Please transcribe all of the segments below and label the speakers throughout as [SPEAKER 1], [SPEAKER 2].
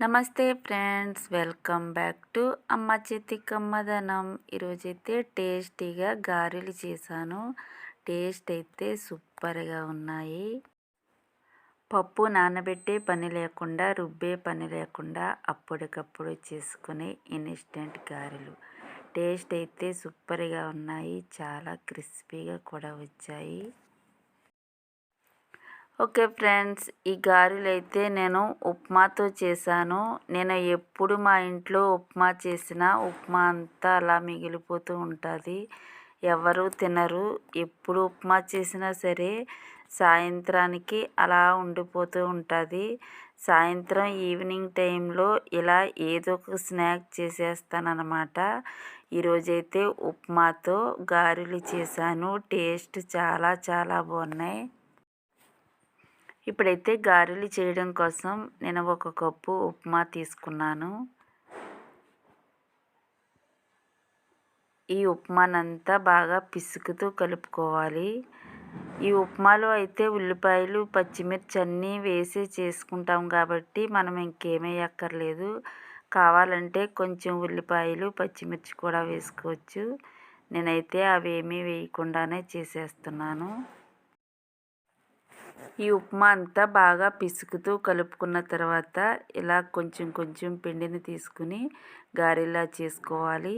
[SPEAKER 1] నమస్తే friends welcome back to అమ్మ చేతి కమ్మదనం ఈరోజైతే టేస్టీగా గారెలు చేశాను. టేస్ట్ అయితే సూపర్గా ఉన్నాయి. పప్పు నానబెట్టే పని లేకుండా రుబ్బే పని లేకుండా అప్పటికప్పుడు చేసుకునే ఇన్స్టెంట్ గారెలు. టేస్ట్ అయితే సూపర్గా ఉన్నాయి. చాలా క్రిస్పీగా కూడా వచ్చాయి. ఓకే ఫ్రెండ్స్ ఈ గారెలు అయితే నేను ఉప్మాతో చేశాను. నేను ఎప్పుడు మా ఇంట్లో ఉప్మా చేసినా ఉప్మా అంతా అలా మిగిలిపోతూ ఉంటుంది. ఎవరు తినరు. ఎప్పుడు ఉప్మా చేసినా సరే సాయంత్రానికి అలా ఉండిపోతూ ఉంటుంది. సాయంత్రం ఈవినింగ్ టైంలో ఇలా ఏదో ఒక స్నాక్ చేసేస్తానమాట ఈరోజైతే ఉప్మాతో గారెలు చేశాను. టేస్ట్ చాలా చాలా బాగున్నాయి. ఇప్పుడైతే గారెలు చేయడం కోసం నేను ఒక కప్పు ఉప్మా తీసుకున్నాను. ఈ ఉప్మానంతా బాగా పిసుకుతూ కలుపుకోవాలి. ఈ ఉప్మాలో అయితే ఉల్లిపాయలు పచ్చిమిర్చి అన్నీ వేసి చేసుకుంటాం కాబట్టి మనం ఇంకేమేయక్కర్లేదు. కావాలంటే కొంచెం ఉల్లిపాయలు పచ్చిమిర్చి కూడా వేసుకోవచ్చు. నేనైతే అవేమీ వేయకుండానే చేసేస్తున్నాను. ఈ ఉప్మా అంతా బాగా పిసుకుతూ కలుపుకున్న తర్వాత ఇలా కొంచెం కొంచెం పిండిని తీసుకుని గారెలా చేసుకోవాలి.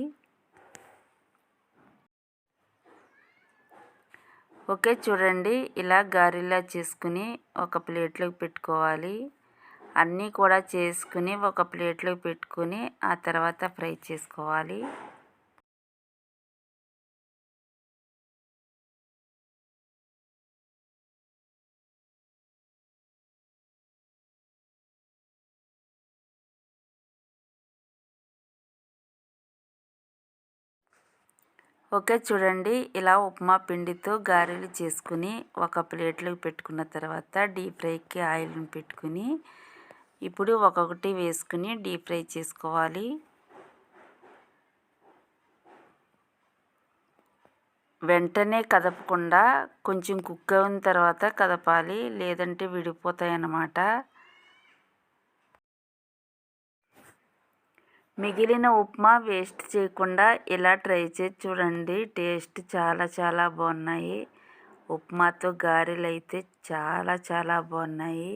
[SPEAKER 1] ఓకే చూడండి. ఇలా గారెలా చేసుకుని ఒక ప్లేట్లోకి పెట్టుకోవాలి. అన్నీ కూడా చేసుకుని ఒక ప్లేట్లోకి పెట్టుకుని ఆ తర్వాత ఫ్రై చేసుకోవాలి. ఓకే చూడండి. ఇలా ఉప్మా పిండితో గారెలు చేసుకుని ఒక ప్లేట్లోకి పెట్టుకున్న తర్వాత డీప్ ఫ్రైకి ఆయిల్ని పెట్టుకుని ఇప్పుడు ఒక్కొక్కటి వేసుకుని డీప్ ఫ్రై చేసుకోవాలి. వెంటనే కదపకుండా కొంచెం కుక్ అయిన తర్వాత కదపాలి లేదంటే విడిపోతాయి అన్నమాట మిగిలిన ఉప్మా వేస్ట్ చేయకుండా ఇలా ట్రై చేసి చూడండి. టేస్ట్ చాలా చాలా బాగున్నాయి. ఉప్మాతో గారెలు అయితే చాలా చాలా బాగున్నాయి.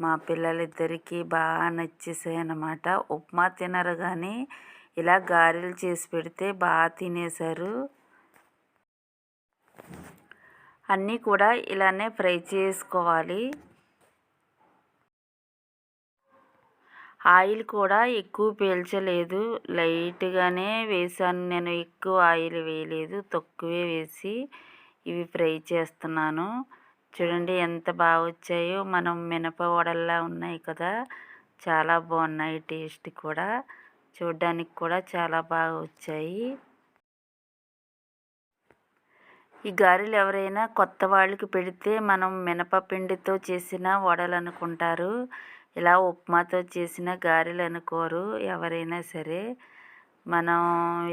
[SPEAKER 1] మా పిల్లలిద్దరికీ బాగా నచ్చేసాయి అన్నమాట. ఉప్మా తినరు కానీ ఇలా గారెలు చేసి పెడితే బాగా తినేశారు. అన్నీ కూడా ఇలానే ఫ్రై చేసుకోవాలి. ఆయిల్ కూడా ఎక్కువ పీల్చలేదు. లైట్గానే వేసాను నేను ఎక్కువ ఆయిల్ వేయలేదు. తక్కువే వేసి ఇవి ఫ్రై చేస్తున్నాను. చూడండి ఎంత బాగా వచ్చాయో. మనం మినప వడల్లా ఉన్నాయి కదా. చాలా బాగున్నాయి టేస్ట్ కూడా. చూడ్డానికి కూడా చాలా బాగా వచ్చాయి. ఈ గారెలు ఎవరైనా కొత్త వాళ్ళకి పెడితే మనం మినపపిండితో చేసిన వడలు అనుకుంటారు ఇలా ఉప్మాతో చేసిన గారెలు అనుకోరు ఎవరైనా సరే. మనం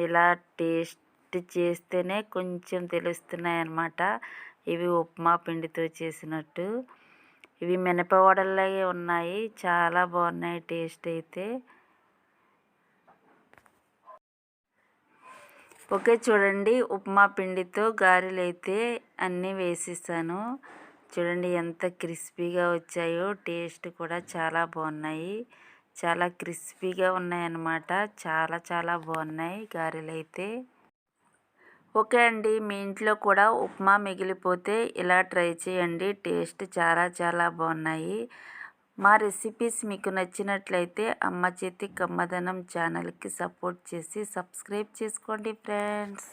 [SPEAKER 1] ఇలా టేస్ట్ చేస్తేనే కొంచెం తెలుస్తున్నాయి అన్నమాట ఇవి ఉప్మా పిండితో చేసినట్టు. ఇవి మినప మినపవడల్లాగే ఉన్నాయి. చాలా బాగున్నాయి టేస్ట్ అయితే. ఓకే చూడండి. ఉప్మా పిండితో గారెలు అయితే అన్నీ వేసేసాను చూడండి ఎంత క్రిస్పీగా వచ్చాయో. టేస్ట్ కూడా చాలా బాగున్నాయి. చాలా క్రిస్పీగా ఉన్నాయన్నమాట. చాలా చాలా బాగున్నాయి గారెలు అయితే ఓకే అండి. మీ ఇంట్లో కూడా ఉప్మా మిగిలిపోతే ఇలా ట్రై చేయండి. టేస్ట్ చాలా చాలా బాగున్నాయి. మా రెసిపీస్ మీకు నచ్చినట్లయితే అమ్మ చేతి కమ్మదనం ఛానల్కి సపోర్ట్ చేసి సబ్స్క్రైబ్ చేసుకోండి ఫ్రెండ్స్